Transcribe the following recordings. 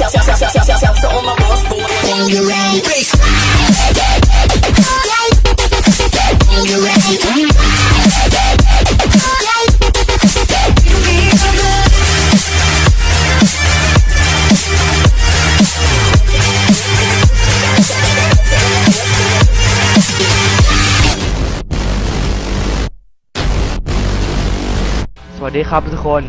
Shout, shout, shout, shout, shout, shout to all my boss boys. Boomerang. Boomerang. สวัสดีครับทุกคน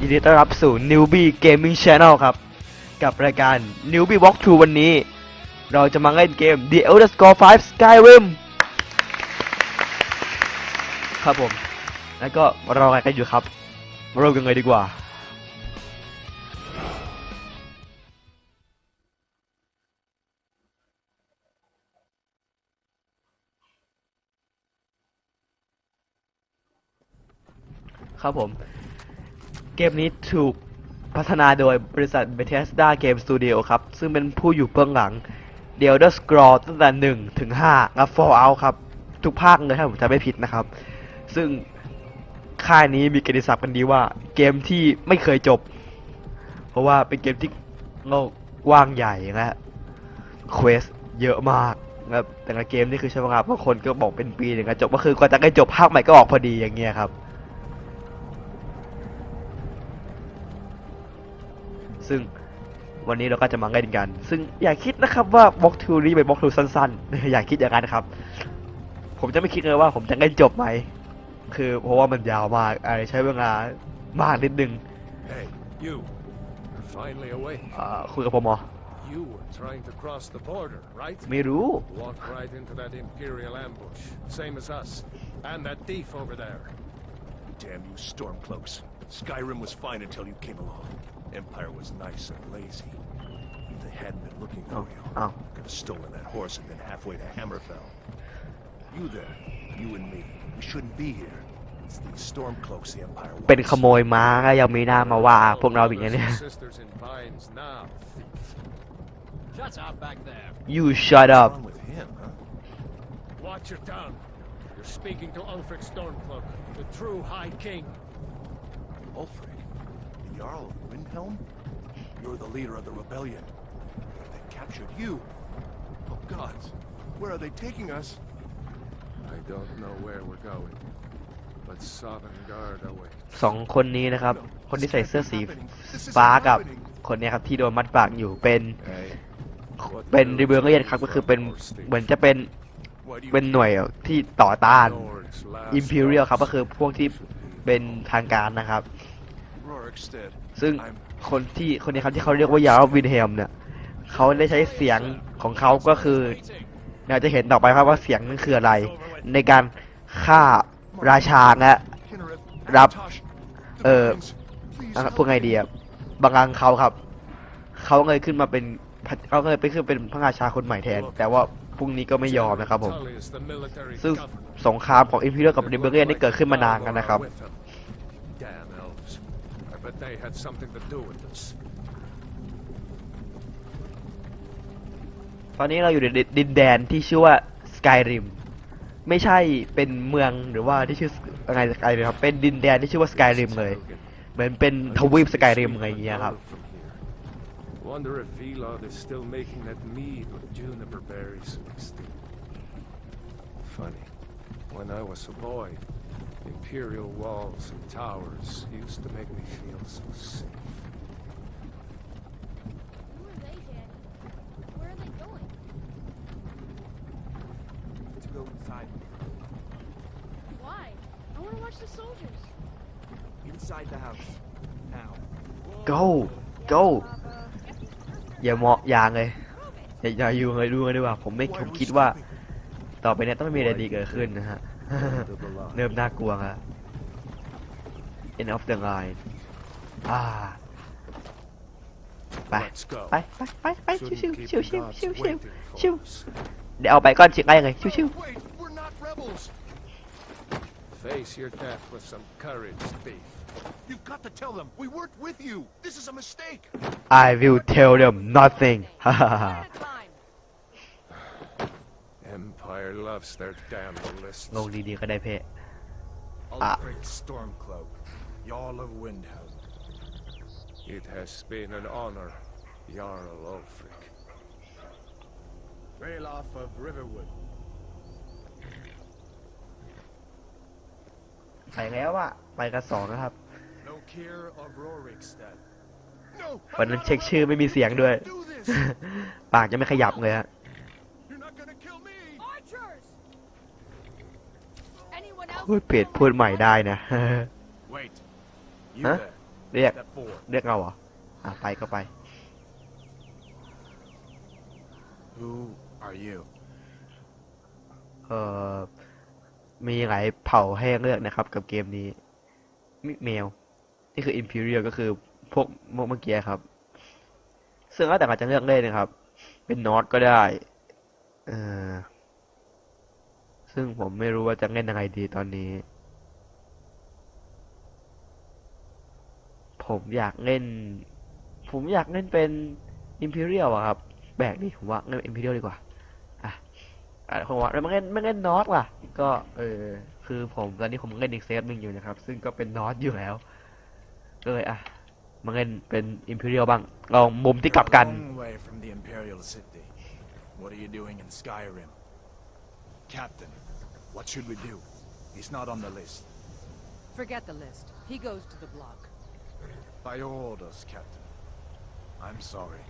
ยินดีต้อนรับสู่ Newbie Gaming Channel ครับ กับรายการ Newbie Walkthrough วันนี้ เราจะมาเล่นเกม The Elder Scrolls 5 Skyrim ครับผม แล้วก็รออะไรกันอยู่ครับ มาเริ่มกันเลยดีกว่า ครับผม เกมนี้ถูก พัฒนาโดยบริษัท Bethesda Game Studio ครับ ซึ่งเป็นผู้อยู่เบื้องหลัง The Elder Scrolls ตั้งแต่1ถึง5และ Fallout ครับ ทุกภาคเลยถ้าผมจำไม่ผิดนะครับ ซึ่งค่ายนี้มีกติศัพท์กันดีว่าเกมที่ไม่เคยจบ เพราะว่าเป็นเกมที่โลกกว้างใหญ่และเควสเยอะมากนะครับแต่ละเกมนี่คือใช้เวลาบางคนก็บอกเป็นปีถึงจะจบก็คือกว่าจะได้จบภาคใหม่ก็ออกพอดีอย่างเงี้ยครับ ซึ่งวันนี้เราก็จะมาเล่นกัน ซึ่งอย่าคิดนะครับว่าบล็อกทูนี้เป็นบล็อกทูสั้นๆ อย่าคิดอย่างนั้นนะครับ ผมจะไม่คิดเลยว่าผมจะเล่นจบไหม คือเพราะว่ามันยาวมากอะไรใช้เวลามากนิดนึง Hey, you. You're finally awake. อ่าคุยกับผมเหรอ You were trying to cross the border, right? ไม่รู้ Walked right into that Imperial ambush. Same as us. And that thief over there. Damn you, Stormcloaks. Skyrim was fine until you came along. Empire was nice and lazy. If they hadn't been looking for Oh, you, oh. could have stolen that horse and been halfway to Hammerfell. You there, you and me, we shouldn't be here. It's these Stormcloaks the Empire เป็น wants. ขโมยม้าก็ยังมีหน้ามาว่าพวกเราอย่างเงี้ย Brothers เนี่ย and sisters in binds now, thief. Shut up back there. you shut What's up wrong with him, huh? Watch your tongue. You're speaking to Ulfric Stormcloak, the true High King. Ulfric, the Jarl of Windhelm? You're the leader of the rebellion. They captured you. Oh gods, where are they taking us? I don't know where we're going, but Sovngarde awaits. สองคนนี้นะครับ คนที่ใส่เสื้อสีฟ้ากับคนเนี้ยครับที่โดนมัดปากอยู่เป็น Hey, what เป็น will รีเบิร์กเรียนครับก็คือเป็น Norse thief? เหมือนจะเป็น Why do you เป็นหน่วยที่ต่อต้าน Nord's last Imperial ครับ lost ก็คือพวกที่เป็นทางการนะครับ Rorikstead. ซึ่ง I'm คนที่คนนี้ครับที่เขาเรียกว่ายาววินเฮมเนี่ยเขาได้ใช้เสียงของเขาก็คือเราจะเห็นต่อไปครับว่าเสียงนั้นคืออะไร ในการฆ่าราชาและ Kinnereth, Rap. Tosh, the Uh, Barons, please อะ help พูดไง me. ดีอะบางครั้งเขาครับเขาเลยขึ้นมาเป็นพระเขาเลยไปขึ้นเป็นพระราชาคนใหม่แทน แต่ว่าพรุ่งนี้ก็ไม่ยอมนะครับผม Tully is the military ซึ่ง governor. สงครามของอิมพีเรียลกับริเบเรียนได้เกิดขึ้นมานานกันนะครับ With them. Damn elves. I bet they had something to do with this. ตอนนี้เราอยู่ในดินแดนที่ชื่อว่าสกายริมไม่ใช่เป็นเมืองหรือว่าที่ชื่ออะไรสกายริมครับเป็นดินแดนที่ชื่อว่าสกายริมเลย เหมือนเป็นทวีปสกายริมอะไรอย่างเงี้ยครับ Wonder if Velod is still making that mead with juniper berries mixed in. Funny. When I was a boy, imperial walls and towers used to make me feel so safe. Who are they, Daddy? Where are they going? to go inside. Why? I want to watch the soldiers. Inside the house. Now. go go อย่ามองอย่างเลยอย่าอย่าอยู่เลยดูกันดีกว่าผมไม่ผมคิดว่า ต่อไปเนี้ต้องไม่มีอะไรดีเกิดขึ้นนะฮะ เริ่มน่ากลัวครับ end of the line อ่า ไป Let's go. ไปไปไปไปชิวชิว Shouldn't ชิว keep ชิว the ชิว gods ชิว waiting for ชิว us. เดี๋ยวเอาไปก้อนชิงได้ยังไงชิวชิว Wait, we're not rebels. Face your death with some courage, thief. You've got to tell them we weren't with you. This is a mistake. I will tell them nothing ฮ่าฮ่าฮ่า Empire loves their damn lists. งงดีๆก็ได้เพะ Ulfric Stormcloak, Jarl of Windhelm. It has been an honor. Jarl Ulfric. Ralof of Riverwood. ไปแล้วอะไปกันสองนะครับ No care of Rorikstead. No! วันนั้นเช็คชื่อไม่มีเสียงด้วย Do this! ปากจะไม่ขยับเลยฮะ พูดเปลี่ยนพูดใหม่ได้นะ Wait. You Huh? there. เรียก Step forward. เรียกเราเหรอ อะ ไปก็ไป Who are you? เอ่อ มีหลายเผ่าให้เลือกนะครับ กับเกมนี้มิเมลนี่คือ Imperial ก็คือพวกพวกเมื่อกี้ครับ ซึ่งแล้วแต่อาจจะเลือกเล่นนะครับ เป็นนอตก็ได้ เออ ซึ่งผมไม่รู้ว่าจะเล่นยังไงดีตอนนี้ ผมอยากเล่น ผมอยากเล่นเป็น Imperial อะครับแบกดิผมว่าเล่น Imperial ดีกว่าอะอะผมว่าแล้วมันเล่นไม่เล่นนอตล่ะ ก็เออคือผมตอนนี้ผมเล่นอีกเซฟหนึ่งอยู่นะครับ ซึ่งก็เป็นนอตอยู่แล้วก็เลยอะมาเล่นเป็น Imperial บ้างลองมุมที่กลับกัน What are you doing in Skyrim? Captain, what should we do? He's not on the list. Forget the list. He goes to the block. By your orders, Captain. I'm sorry.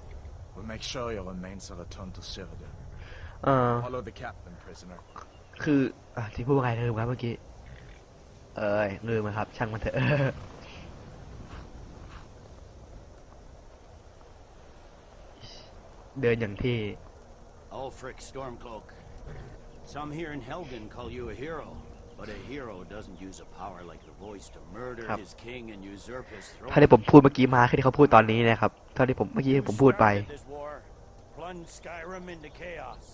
We'll make sure your remains are returned to Cyrodiil. เออ Follow the captain, prisoner. คืออ่ะที่พูดว่าไงลืมครับเมื่อกี้ เอ้ยลืมนะครับ ช่างมันเถอะ เดินอย่างที่ Ulfric Stormcloak. Some here in Helgen call you a hero, but a hero doesn't use a power like the voice to murderครับ his king and usurp his throne. ถ้าที่ผมพูดเมื่อกี้มาคือที่เขาพูดตอนนี้นะครับ เท่าที่ผมเมื่อกี้ผมพูดไป started this war, plunged Skyrim into chaos,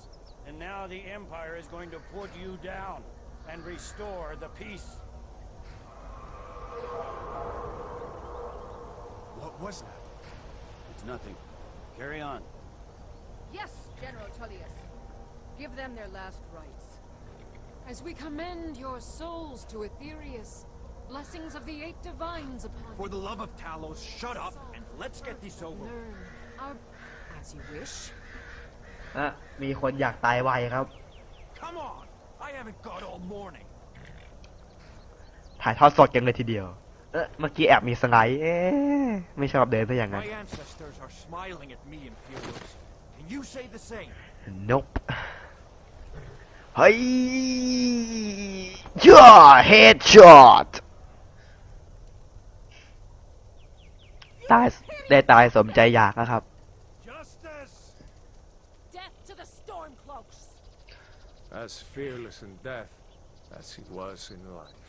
and now the Empire is going to put you down and restore the peace. What was that? It's nothing. Carry on. Yes, General Tullius. Give them their last rites. As we commend your souls to Aetherius, blessings of the eight divines upon For you. the love of Talos, shut up and let's get this over. Learn our... As you wish. อ่ะ มีคนอยากตายไวครับ Come on! I haven't got all morning. ถ่ายทอดสดกันเลยทีเดียว เออเมื่อกี้แอบมีสไลด์เอ๊ะไม่ชอบเดินซะอย่างนั้น My ancestors are smiling at me, Imperials. Can you say the same? Nope เฮ้ยย่า headshot ตายได้ตายสมใจอยากนะครับ Justice! Death to the Stormcloaks! As fearless in death as he was in life.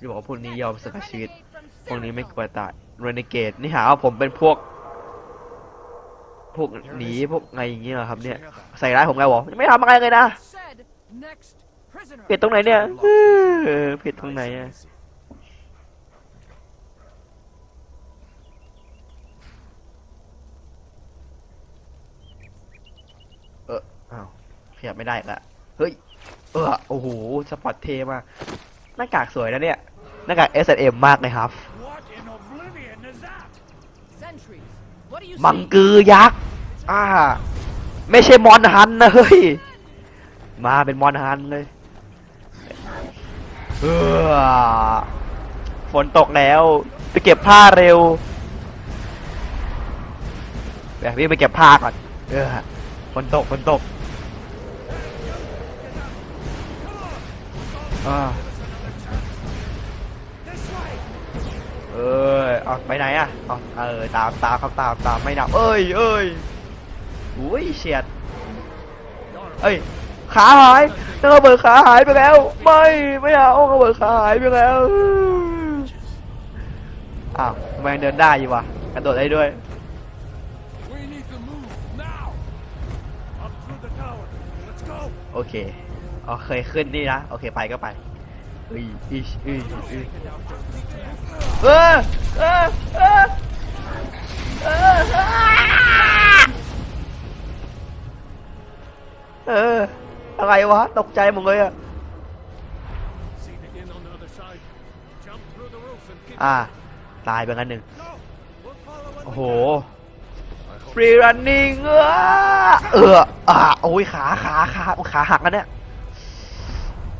จะบอกว่าพวกนี้ยอมสละชีวิต พวกนี้ไม่กลัวตายเรนเกตนี่หาว่าผมเป็นพวก พวกหนีพวกไงอย่างเงี้ยเหรอครับเนี่ย ใส่ร้ายผมไงวะยังไม่ทำอะไรเลยนะ Said next prisoner. ผิดตรงไหนเนี่ยเออผิดตรงไหน Nice อะ and easy. เอออ้าวขยับไม่ได้อีกละเฮ้ย เออโอ้โห สปอตเทมากหน้ากากสวยนะเนี่ย หน้ากาก S&M มากเลยครับ What in oblivion is that? Sentries. What do you มัง see? กือยักษ์ อ่า ไม่ใช่มอนฮันนะเฮ้ย มาเป็นมอนฮันเลยเออฝนตกแล้วไปเก็บผ้าเร็วแบบนี้ไปเก็บผ้าก่อนเออฝนตกฝนตกเอ้ยเอาไปไหนอะเอาเออตามตามครับตามตามไม่นับเอ้ยเอ้ยอุ้ยเฉียดเอ้ย ขาหายระเบิดขาหายไปแล้ว ไม่ไม่เอาระเบิดขาหายไปแล้วอ้าวทำไมงเดินได้อยู่วะกระโดดได้ด้วยโอเคอ๋อเคยขึ้นนี่นะโอเคไปก็ไปอุ้ยอิชอุ้ยอุ้ยเออเออเออเออเออ อะไรวะ ตกใจหมดเลยอะ See the inn on the other side. Jump through the roof and keep อ่า ตายไปงั้นหนึ่ง Go! We'll follow when โอ้ we โห can. I ฟรีรันนิ่งเออเอออะโอ้ยขาขาขาโอ้ขาหักแล้วเนี่ย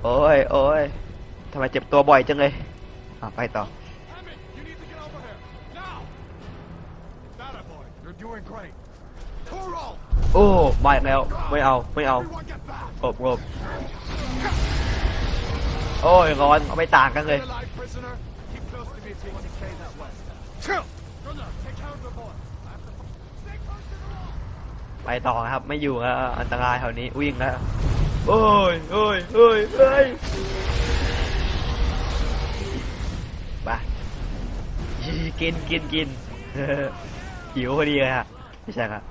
โอ้ยโอ้ยทำไมเจ็บตัวบ่อยจังเลย อะ ไปต่อ Hammond, you need to get over here. Now! That boy. You're doing great. โอ้มาอีแล้ว ไม่เอา ไม่เอากบกบโอ้ยร้อนไม่ต่างกันเลย ไปต่อครับ ไม่อยู่แล้วอันตรายแถวนี้วิ่งแล้วโอ้ยโอ้ยโอ้ยเฮ้ยไปกินกินกินหิวพอดีเลยฮะไม่ใช่ครับ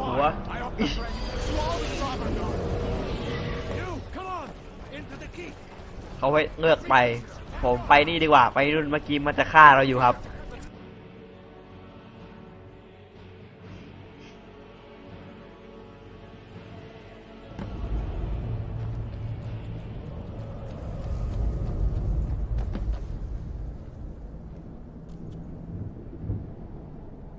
on! Into the keep! เขาไว้เลือกไป ผมไปนี่ดีกว่า ไปรุ่นเมื่อกี้มันจะฆ่าเราอยู่ครับ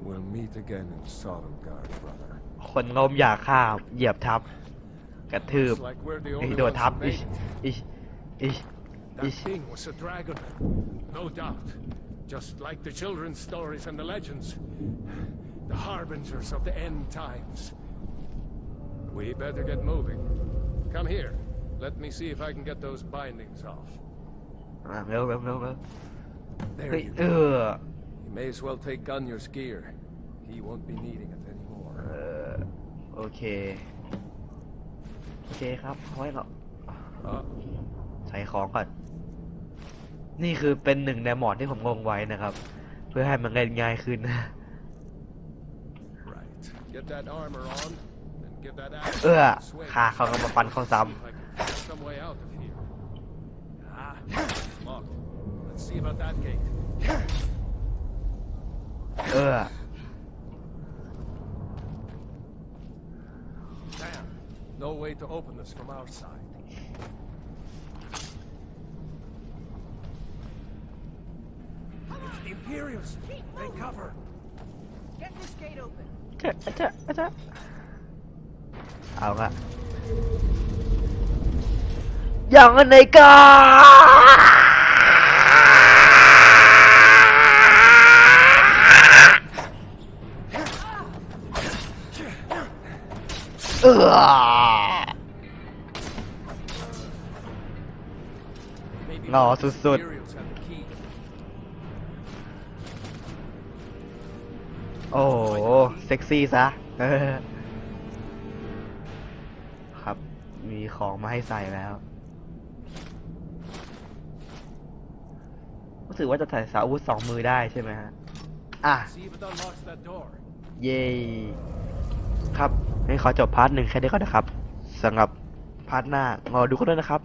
We'll meet again in Sodomgard, brother. คนงมอยากฆ่าเหยียบทับ กระทืบ Looks like we're the ไอ้ only โดด ones ทับ who อิช made it. อิชอิช That Ish. thing was a dragon. No doubt. Just like the children's stories and the legends. The harbingers of the end times. We better get moving. Come here. Let me see if I can get those bindings off. อ่ะเร็วเร็วเร็วเร็ว There เฮ้ย you เอ go. อ You May as well take Gunyor's gear. He won't be needing it เอ anymore. อโอเค โอเคครับเอาไว้เรา Uh, ใส่ของก่อน นี่คือเป็นหนึ่งในหมอดที่ผมลงไว้นะครับ เพื่อให้มันเล่นง่ายขึ้น right. Get that armor on, and give that axe เออ a swing. ขาเขาก็มาฟันเขาซ้ See if I can find some way out of here. Ah, locked. Let's see about that gate. Ugh. Damn. No way to open this from our side. It's the Imperials. They cover. Get this gate open. Attack, attack, attack. Out that. Jangan nekat! Of the susunod. Imperials have the key. โอ้โห เซ็กซี่ซะครับ มีของมาให้ใส่แล้ว รู้สึกว่าจะใส่สาวุธสองมือได้ใช่ไหมฮะ อะ เย้ ครับให้ขอจบพาร์ทหนึ่งแค่นี้ก่อนนะครับสำหรับพาร์ทหน้ารอดูกันด้วยนะครับ